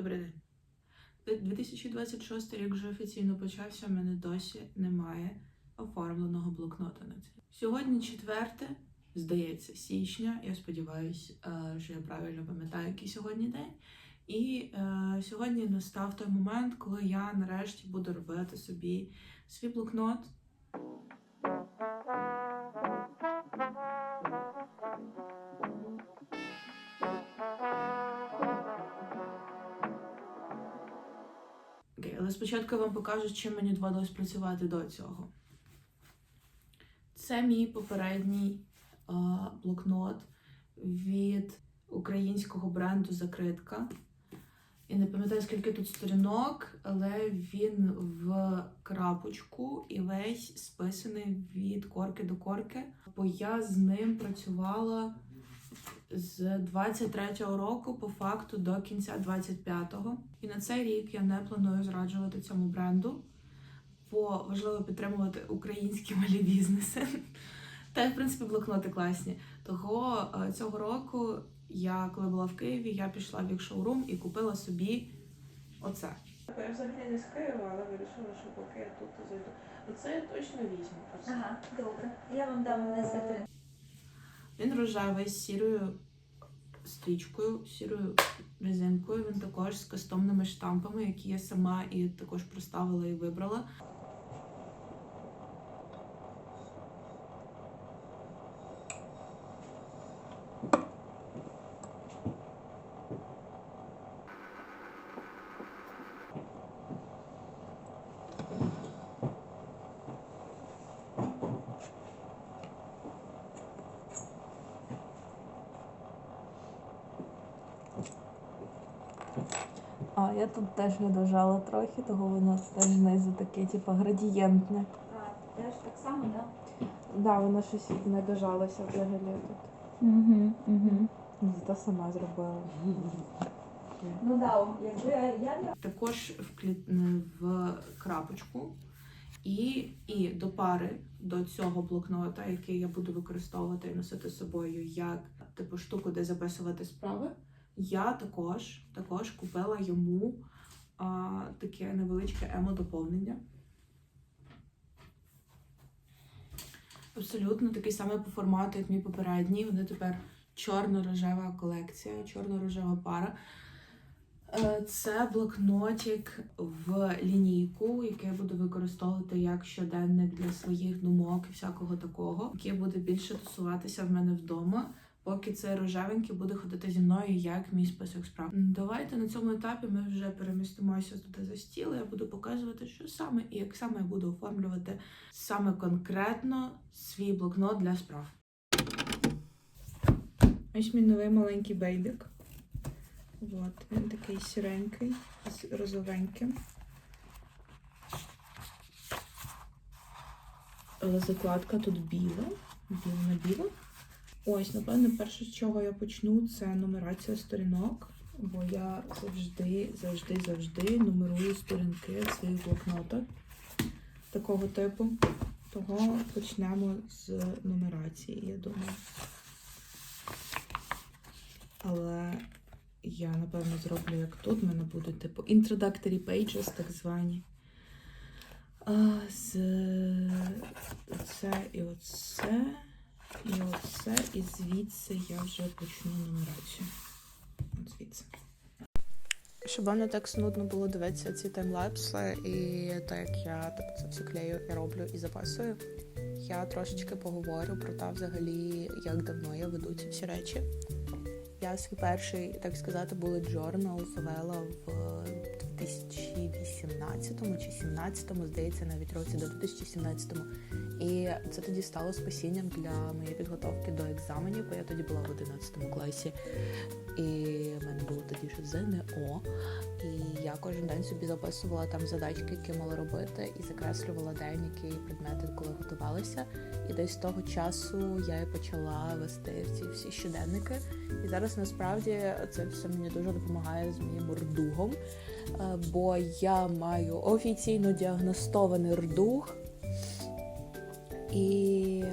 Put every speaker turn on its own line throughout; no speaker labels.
Добрий день. 2026 рік вже офіційно почався. в мене досі немає оформленого блокнота на це. Сьогодні четверте, здається, січня. Я сподіваюся, що я правильно пам'ятаю, який сьогодні день. І е, сьогодні настав той момент, коли я нарешті буду робити собі свій блокнот. Спочатку я вам покажу, чим мені доводилось працювати до цього. Це мій попередній е, блокнот від українського бренду Закритка. Я не пам'ятаю, скільки тут сторінок, але він в крапочку і весь списаний від корки до корки. Бо я з ним працювала з 23-го року по факту до кінця 25-го. І на цей рік я не планую зраджувати цьому бренду, бо важливо підтримувати українські малі бізнеси. Та й в принципі блокноти класні. Того е, цього року я, коли була в Києві, я пішла в їх шоурум і купила собі оце. Я взагалі не з Києва, але вирішила, що поки я тут зайду. Оце я точно візьму.
Ага, добре. Я вам дам не за
Він рожевий з сірою стрічкою, сірою резинкою. Він також з кастомними штампами, які я сама і також проставила і вибрала.
А, я тут теж не дожала трохи, того воно теж знизу таке, типу, градієнтне.
А, теж так само, так?
Да, воно щось не дожалося взагалі тут.
Угу, угу.
Зато сама зробила.
Ну да, якби я, я
Також в, клі... в крапочку. І, і до пари до цього блокнота, який я буду використовувати і носити з собою як типу штуку, де записувати справи. Я також, також купила йому а, таке невеличке емо-доповнення. Абсолютно такий самий по формату, як мій попередній. Вони тепер чорно-рожева колекція, чорно-рожева пара. Е, Це блокнотик в лінійку, який я буду використовувати як щоденник для своїх думок і всякого такого, який буде більше тусуватися в мене вдома. Поки цей рожевенький буде ходити зі мною як мій список справ. Давайте на цьому етапі ми вже перемістимося туди за стіл. Я буду показувати, що саме і як саме я буду оформлювати саме конкретно свій блокнот для справ. Ось мій новий маленький бейбік. От, він такий сіренький, з розовеньким. Але закладка тут біла, біла на біло. Ось, напевно, перше, з чого я почну, це нумерація сторінок, бо я завжди, завжди, завжди нумерую сторінки в своїх блокнотах такого типу. Того почнемо з нумерації, я думаю. Але я, напевно, зроблю як тут. У мене будуть, типу, introductory pages, так звані. А, з оце і оце, і оце, і звідси я вже почну нумерацію. От звідси. Щоб вам не так нудно було дивитися ці таймлапси, і так як я типу, це все клею і роблю і записую, я трошечки поговорю про те, взагалі, як давно я веду ці всі речі. Я свій перший, так сказати, bullet journal завела в 2018 чи 17, здається, навіть році до 2017. І це тоді стало спасінням для моєї підготовки до екзаменів, бо я тоді була в 11 класі. І в мене було тоді ще ЗНО. І я кожен день собі записувала там задачки, які мала робити, і закреслювала день, які предмети, коли готувалася. І десь з того часу я і почала вести ці всі щоденники. І зараз насправді це все мені дуже допомагає з моїм рдугом, е, бо я маю офіційно діагностований рдуг. І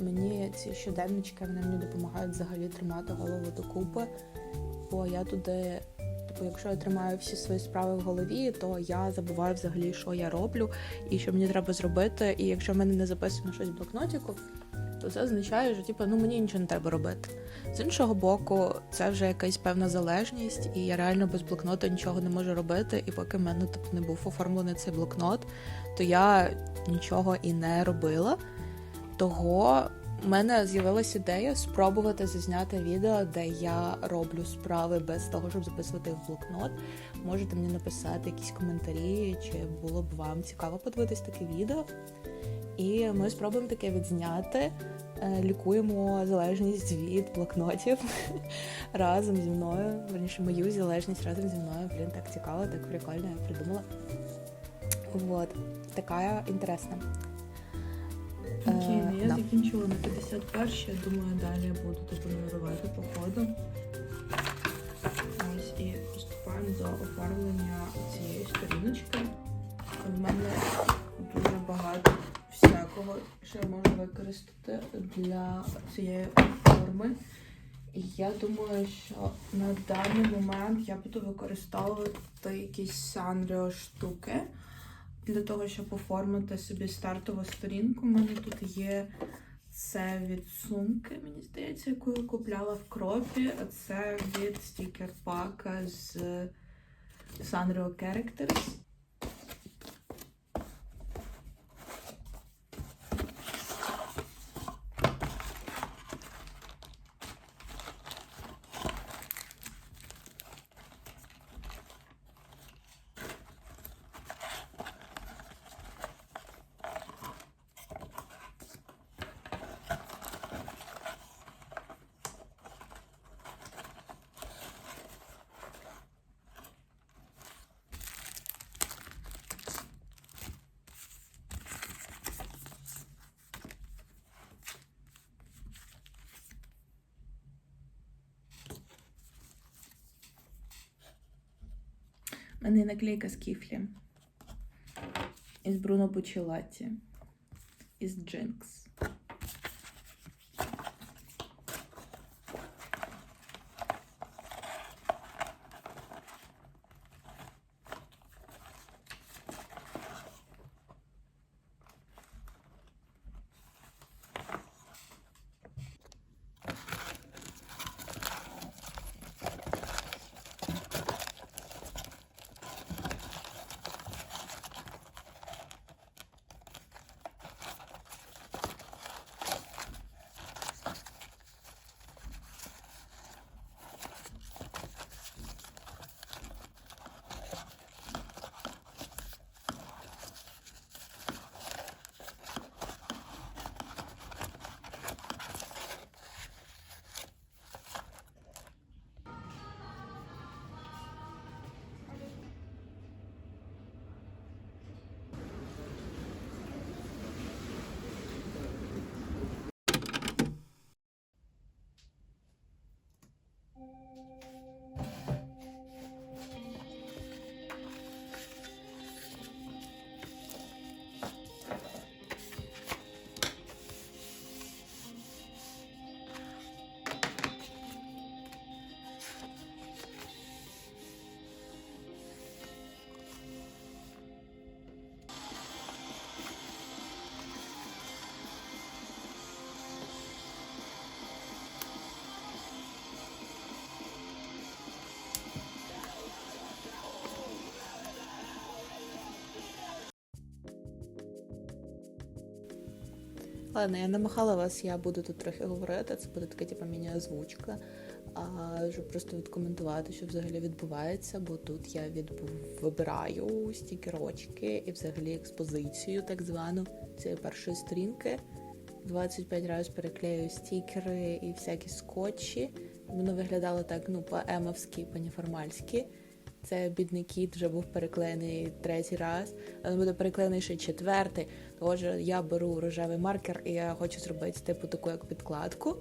мені ці щоденнички вони мені допомагають взагалі тримати голову докупи, бо я туди типу, типу, якщо я тримаю всі свої справи в голові, то я забуваю взагалі, що я роблю і що мені треба зробити. І якщо в мене не записано щось в блокнотіку, то це означає, що типу, ну мені нічого не треба робити. З іншого боку, це вже якась певна залежність, і я реально без блокнота нічого не можу робити. І поки в мене тобто, не був оформлений цей блокнот, то я нічого і не робила. Того в мене з'явилася ідея спробувати зазняти відео, де я роблю справи без того, щоб записувати в блокнот. Можете мені написати якісь коментарі, чи було б вам цікаво подивитись таке відео. І ми спробуємо таке відзняти. Е, Лікуємо залежність від блокнотів разом зі мною. Верніше, мою залежність разом зі мною. Блін, так цікаво, так прикольно, я придумала. Вот. Така інтересна.
Окей,
Е,
ну я
да.
закінчила на 51 я думаю, далі я буду типу нумерувати по. Ось і приступаємо до оформлення цієї сторіночки. В мене дуже багато всякого, що я можу використати для цієї форми. І я думаю, що на даний момент я буду використовувати якісь санріо штуки для того, щоб оформити собі стартову сторінку. У мене тут є це від сумки, мені здається, яку я купляла в кропі. А це від стікер-пака з Sanrio Characters. У мене наклейка з кіфлі. Із Бруно Бучелаті. Із Джинкс.
Ладно, я намахала вас, я буду тут трохи говорити. Це буде така, типу, міні-озвучка. Щоб просто відкоментувати, що взагалі відбувається, бо тут я відбу... вибираю стікерочки і взагалі експозицію, так звану цієї першої сторінки. 25 разів переклею стікери і всякі скотчі. Воно виглядало так, ну, по-емовськи, по-неформальськи. Це бідний кіт вже був переклеєний третій раз, але буде переклеєний ще четвертий. Отже, я беру рожевий маркер і я хочу зробити типу таку як підкладку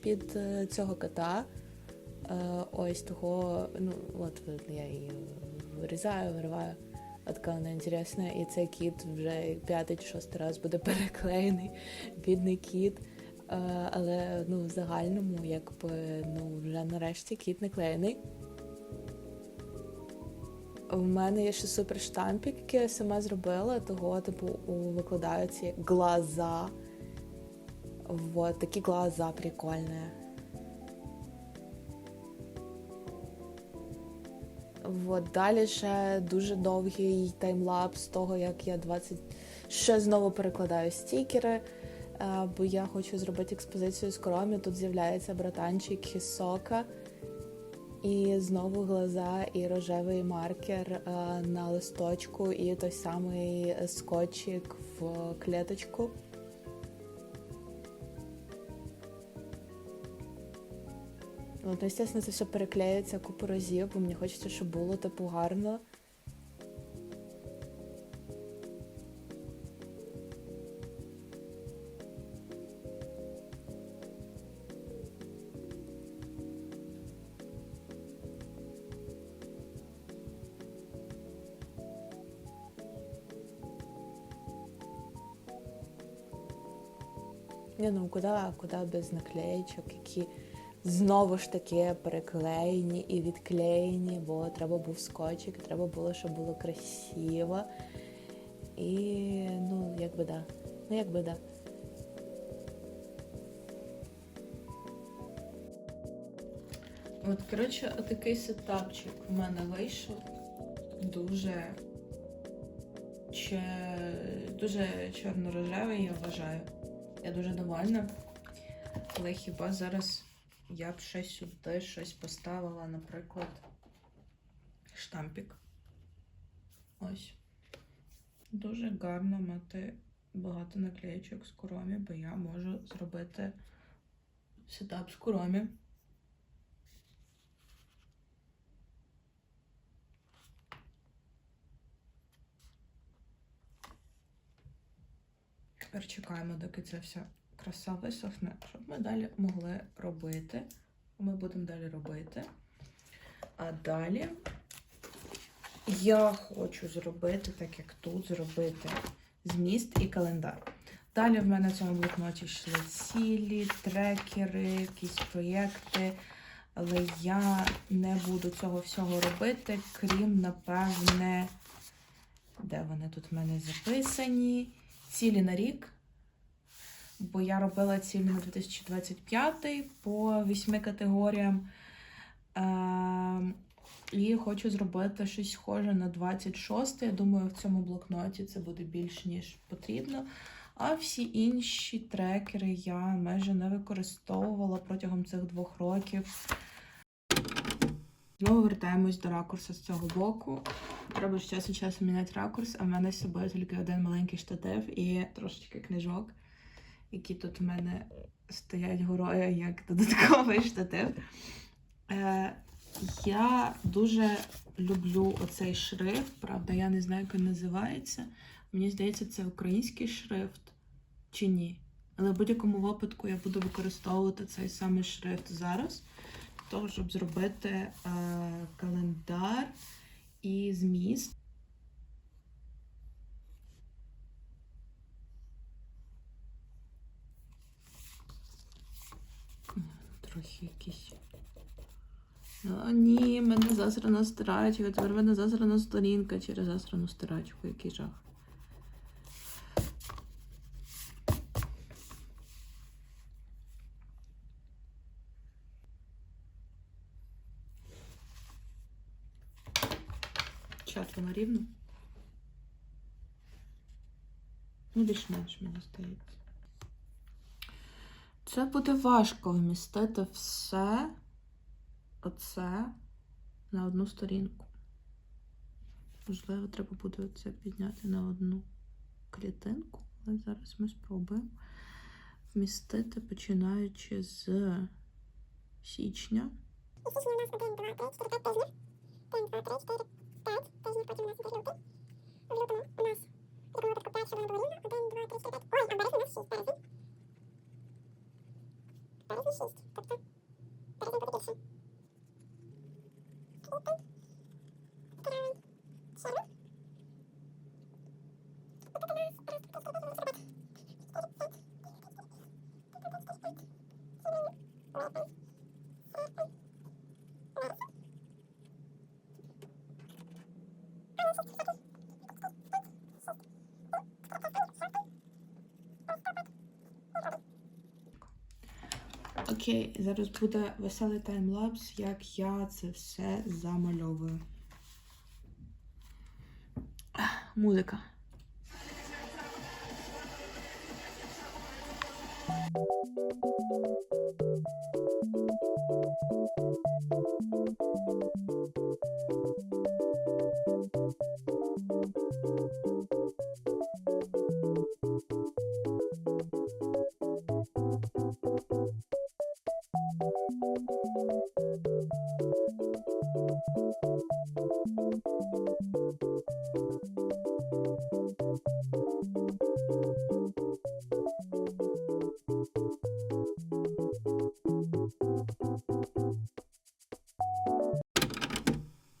під е, цього кота. Е, ось того, ну от я її вирізаю, вириваю. А така вона інтересна. І цей кіт вже п'ятий чи шостий раз буде переклеєний, бідний кіт. Е, але ну, в загальному, якби ну, вже нарешті кіт не клеєний.
В мене є ще супер штампік, який я сама зробила, того, типу, викладаю ці глаза. Вот, такі глаза прикольні. Вот, далі ще дуже довгий таймлапс того, як я 20... ще знову перекладаю стікери, е, бо я хочу зробити експозицію з коромі. Тут з'являється братанчик Хісока. І знову глаза, і рожевий маркер е, на листочку, і той самий скотчик в клеточку. Ну, звісно, це все переклеюється купу разів, бо мені хочеться, щоб було типу гарно. Ні, ну куди, куди без наклеєчок, які знову ж таки переклеєні і відклеєні, бо треба був скотчик, треба було, щоб було красиво. І ну, якби да. Ну, якби да.
От, коротше, отакий сетапчик в мене вийшов. Дуже, че... дуже чорно-рожевий, я вважаю. Я дуже довольна. Але хіба зараз я б ще сюди щось поставила, наприклад, штампік. Ось. Дуже гарно мати багато наклеєчок з куромі, бо я можу зробити сетап з куромі. Тепер чекаємо, доки ця вся краса висохне, щоб ми далі могли робити. Ми будемо далі робити. А далі я хочу зробити, так як тут, зробити зміст і календар. Далі в мене в цьому блокноті йшли цілі, трекери, якісь проєкти. Але я не буду цього всього робити, крім, напевне, де вони тут в мене записані цілі на рік, бо я робила цілі на 2025 по вісьми категоріям. Е, і хочу зробити щось схоже на 26. Я думаю, в цьому блокноті це буде більш ніж потрібно. А всі інші трекери я майже не використовувала протягом цих двох років. Знову вертаємось до ракурсу з цього боку. Треба час від часу міняти ракурс, а в мене з собою тільки один маленький штатив і трошечки книжок, які тут в мене стоять горою як додатковий штатив. Е, я дуже люблю оцей шрифт, правда, я не знаю, як він називається. Мені здається, це український шрифт чи ні. Але в будь-якому випадку я буду використовувати цей самий шрифт зараз, для того, щоб зробити е, календар і зміст. Трохи якісь. О, ні, мене засрана стирачка. Тепер мене засрана сторінка через засрану стирачку. Який жах. Чат воно рівно. Ну, більш-менш, мені здається. Це буде важко вмістити все оце на одну сторінку. Можливо, треба буде це підняти на одну клітинку, але зараз ми спробуємо вмістити, починаючи з січня.
Січня у нас 1, 2, 3, 4, 5 тижнів. 1, 2, 3, 4, 5 тижнів, потім у нас іде лютий. В лютому у нас, в такому випадку, перше воно було рівно. 1, 2, 3, 4, 5. Ой, а березень у нас 6 березень. Березень 6, тобто березень буде більше. Квітень, травень, червень. Тут у нас раз, два, три, чотири, п'ять, чотири, п'ять, чотири, п'ять, січень, липень,
Окей, зараз буде веселий таймлапс, як я це все замальовую. Музика. Thank you.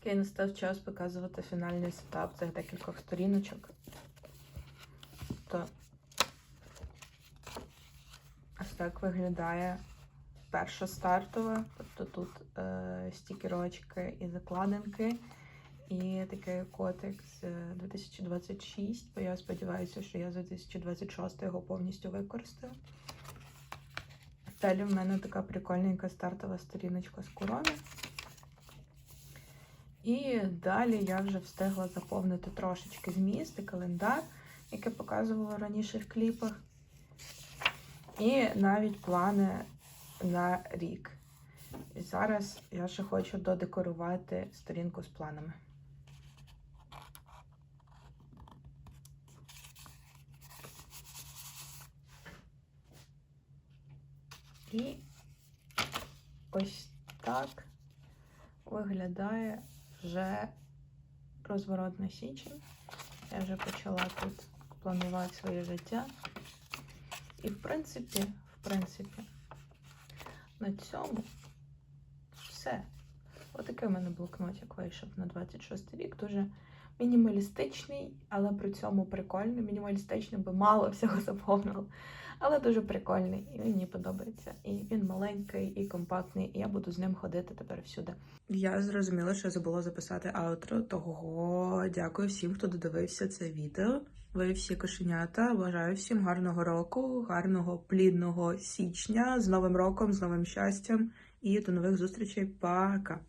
Окей, настав час показувати фінальний сетап цих декількох сторіночок. То ось так виглядає перша стартова. Тобто тут е, стікерочки і закладинки, і такий котик з 2026, бо я сподіваюся, що я за 2026 його повністю використаю. Далі в мене така прикольненька стартова сторіночка з курони. І далі я вже встигла заповнити трошечки зміст і календар, який показувала в кліпах. І навіть плани на рік. І зараз я ще хочу додекорувати сторінку з планами. І ось так виглядає вже розворот на січень. Я вже почала тут планувати своє життя. І в принципі, в принципі, на цьому все. Отакий у мене блокнотик вийшов на 26 рік. Дуже мінімалістичний, але при цьому прикольний. Мінімалістичний, бо мало всього заповнила. Але дуже прикольний. І мені подобається. І він маленький і компактний, і я буду з ним ходити тепер всюди. Я зрозуміла, що забула записати аутро, того дякую всім, хто додивився це відео. Ви всі кошенята. Бажаю всім гарного року, гарного плідного січня з Новим роком, з новим щастям і до нових зустрічей. Пока!